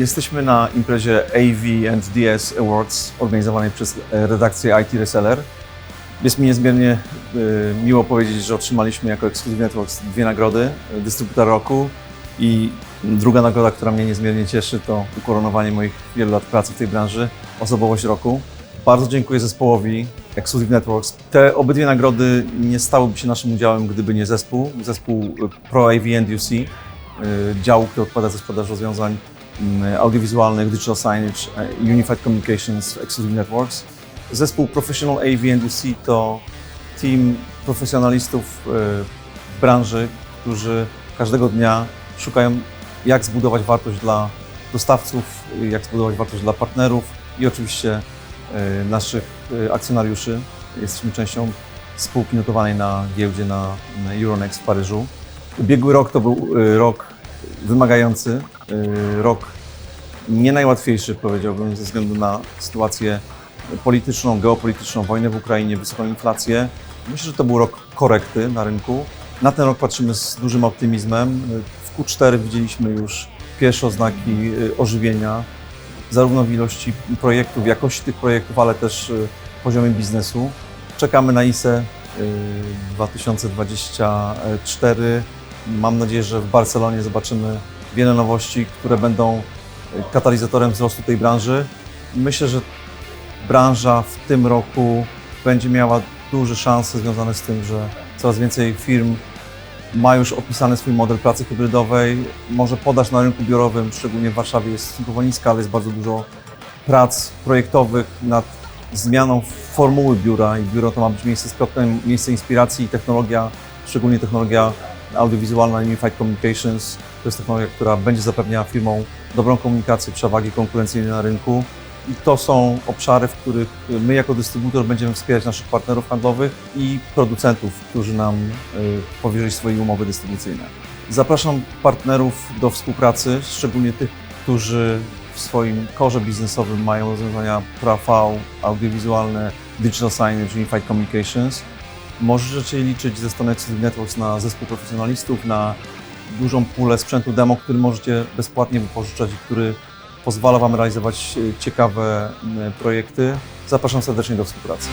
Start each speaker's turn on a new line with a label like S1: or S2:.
S1: Jesteśmy na imprezie AV and DS Awards organizowanej przez e, redakcję IT Reseller. Jest mi niezmiernie e, miło powiedzieć, że otrzymaliśmy jako Exclusive Networks dwie nagrody, e, dystrybutor roku i druga nagroda, która mnie niezmiernie cieszy, to ukoronowanie moich wielu lat pracy w tej branży, osobowość roku. Bardzo dziękuję zespołowi Exclusive Networks. Te obydwie nagrody nie stałyby się naszym udziałem, gdyby nie zespół, zespół Pro AV and UC, działu, który odpowiada za sprzedaż rozwiązań audiowizualnych, digital signage, e, Unified Communications, Exclusive Networks. Zespół Professional AV and UC to team profesjonalistów e, w branży, którzy każdego dnia szukają, jak zbudować wartość dla dostawców, jak zbudować wartość dla partnerów i oczywiście e, naszych akcjonariuszy. Jesteśmy częścią spółki notowanej na giełdzie na Euronext w Paryżu. Ubiegły rok to był rok wymagający, rok nie najłatwiejszy, powiedziałbym, ze względu na sytuację polityczną, geopolityczną, wojnę w Ukrainie, wysoką inflację. Myślę, że to był rok korekty na rynku. Na ten rok patrzymy z dużym optymizmem. W Q4 widzieliśmy już pierwsze oznaki y, ożywienia, zarówno w ilości projektów, jakości tych projektów, ale też y, poziomie biznesu. Czekamy na ISE y, 2024. Mam nadzieję, że w Barcelonie zobaczymy wiele nowości, które będą y, katalizatorem wzrostu tej branży. Myślę, że branża w tym roku będzie miała duże szanse związane z tym, że coraz więcej firm ma już opisany swój model pracy hybrydowej. Może podaż na rynku biurowym, szczególnie w Warszawie, jest stosunkowo niska, ale jest bardzo dużo prac projektowych nad zmianą formuły biura i biuro to ma być miejsce spotkań, miejsce inspiracji i technologia, szczególnie technologia audiowizualna Unified Communications. To jest technologia, która będzie zapewniała firmom dobrą komunikację, przewagi konkurencyjne na rynku. I to są obszary, w których my jako dystrybutor będziemy wspierać naszych partnerów handlowych i producentów, którzy nam y, powierzyli swoje umowy dystrybucyjne. Zapraszam partnerów do współpracy, szczególnie tych, którzy w swoim korze biznesowym mają rozwiązania PRAV, audiowizualne, digital signage, unified communications. Możecie liczyć ze Exclusive Networks na zespół profesjonalistów, na dużą pulę sprzętu demo, który możecie bezpłatnie wypożyczać i który pozwala Wam realizować e, ciekawe projekty. Zapraszam serdecznie do współpracy.